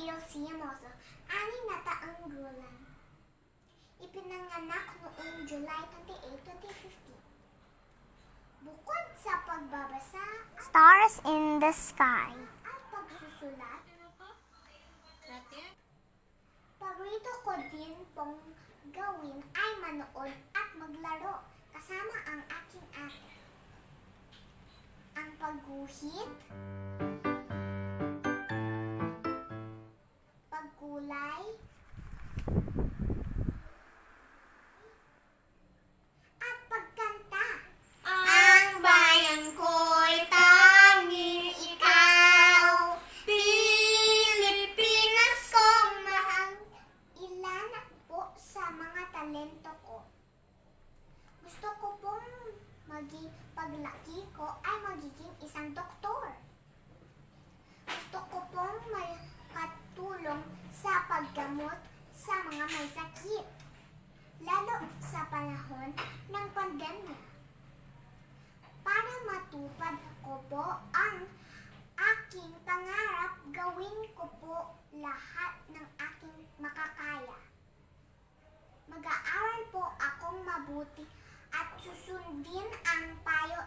Simoso, anim na taang gulang. Ipinanganak noong July 28, 2015. Bukod sa pagbabasa Stars in the sky. at pagsusulat, paborito ko din pong gawin ay manood at maglaro kasama ang aking ate. Ang pagguhit, talento ko. Gusto ko pong maging paglaki ko ay magiging isang doktor. Gusto ko pong may katulong sa paggamot sa mga may sakit. Lalo sa panahon ng pandemya para matupad ko po ang aking pangarap, gawin ko po lahat ng aking makakaya. Mag-aaral po akong mabuti at susundin ang payo